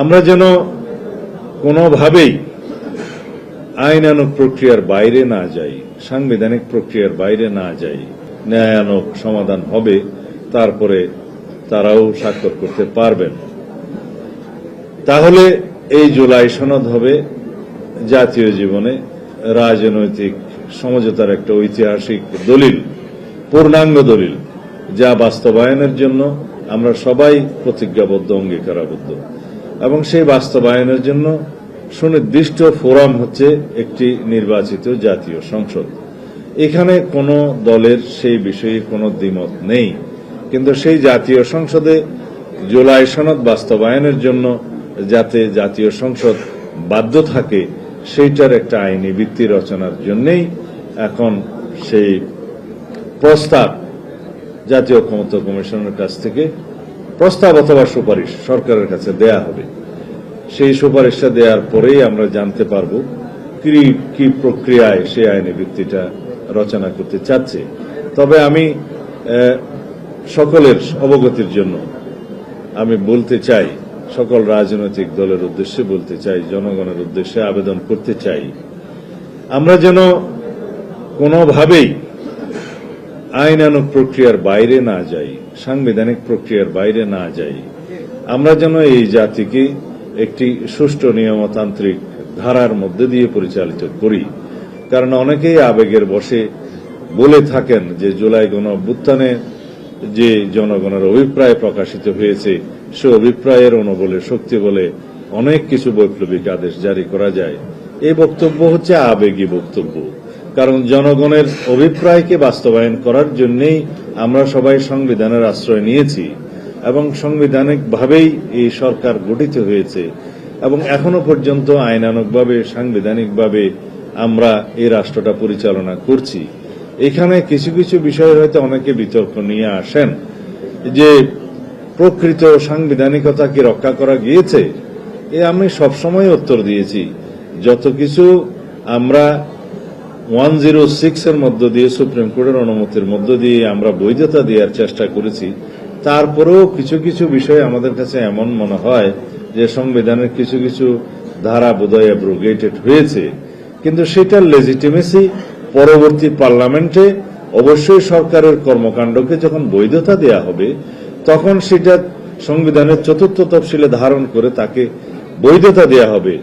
আমরা যেন কোনোভাবেই আইনানুক প্রক্রিয়ার বাইরে না যাই, সাংবিধানিক প্রক্রিয়ার বাইরে না যাই ন্যায়ানুক সমাধান হবে, তারপরে তারাও স্বাক্ষর করতে পারবেন। তাহলে এই জুলাই সনদ হবে, জাতীয় জীবনে রাজনৈতিক সমঝোতার একটা ঐতিহাসিক দলিল, পূর্ণাঙ্গ দলিল, যা বাস্তবায়নের জন্য আমরা সবাই প্রতিজ্ঞাবদ্ধ, অঙ্গীকারাবদ্ধ। এবং সেই বাস্তবায়নের জন্য সুনির্দিষ্ট ফোরাম হচ্ছে একটি নির্বাচিত জাতীয় সংসদ। এখানে কোনো দলের সেই বিষয়ে কোনো দ্বিমত নেই। কিন্তু সেই জাতীয় সংসদে জুলাই সনদ বাস্তবায়নের জন্য যাতে জাতীয় সংসদ বাধ্য থাকে, সেইটার একটা আইনি ভিত্তি রচনার জন্যই এখন সেই প্রস্তাব জাতীয় ক্ষমতা কমিশনের কাছ থেকে প্রস্তাব অথবা সুপারিশ সরকারের কাছে দেয়া হবে। সেই সুপারিশটা দেওয়ার পরেই আমরা জানতে পারব কি কি প্রক্রিয়ায় সে আইনি ভিত্তিটা রচনা করতে চাচ্ছে। তবে আমি সকলের অবগতির জন্য আমি বলতে চাই, সকল রাজনৈতিক দলের উদ্দেশ্যে বলতে চাই, জনগণের উদ্দেশ্যে আবেদন করতে চাই, আমরা যেন কোনোভাবেই আইনানুক প্রক্রিয়ার বাইরে না যাই, সাংবিধানিক প্রক্রিয়ার বাইরে না যাই, আমরা যেন এই জাতিকে একটি সুষ্ঠু নিয়মতান্ত্রিক ধারার মধ্যে দিয়ে পরিচালিত করি। কারণ অনেকেই আবেগের বসে বলে থাকেন যে জুলাই গণ অভ্যুত্থানে যে জনগণের অভিপ্রায় প্রকাশিত হয়েছে, সে অভিপ্রায়ের অনুবলে, শক্তি বলে অনেক কিছু বৈপ্লবিক আদেশ জারি করা যায়। এই বক্তব্য হচ্ছে আবেগী বক্তব্য। কারণ জনগণের অভিপ্রায়কে বাস্তবায়ন করার জন্যই আমরা সবাই সংবিধানের আশ্রয় নিয়েছি এবং সাংবিধানিকভাবেই এই সরকার গঠিত হয়েছে এবং এখনও পর্যন্ত আইনানুগভাবে, সাংবিধানিকভাবে আমরা এই রাষ্ট্রটা পরিচালনা করছি। এখানে কিছু কিছু বিষয় হয়তো অনেকে বিতর্ক নিয়ে আসেন যে প্রকৃত সাংবিধানিকতা কি রক্ষা করা গিয়েছে? এ আমি সবসময় উত্তর দিয়েছি। যত কিছু আমরা ওয়ান জিরো সিক্স এর মধ্য দিয়ে সুপ্রিম কোর্টের অনুমতির মধ্য দিয়ে আমরা বৈধতা দেওয়ার চেষ্টা করেছি। তারপরেও কিছু কিছু বিষয় আমাদের কাছে এমন মনে হয় যে সংবিধানের কিছু কিছু ধারা বোধহয় অ্যাব্রোগেটেড হয়েছে। কিন্তু সেটার লেজিটিমেসি পরবর্তী পার্লামেন্টে অবশ্যই সরকারের কর্মকাণ্ডকে যখন বৈধতা দেয়া হবে, তখন সেটা সংবিধানের চতুর্থ তফসিলে ধারণ করে তাকে বৈধতা দেয়া হবে।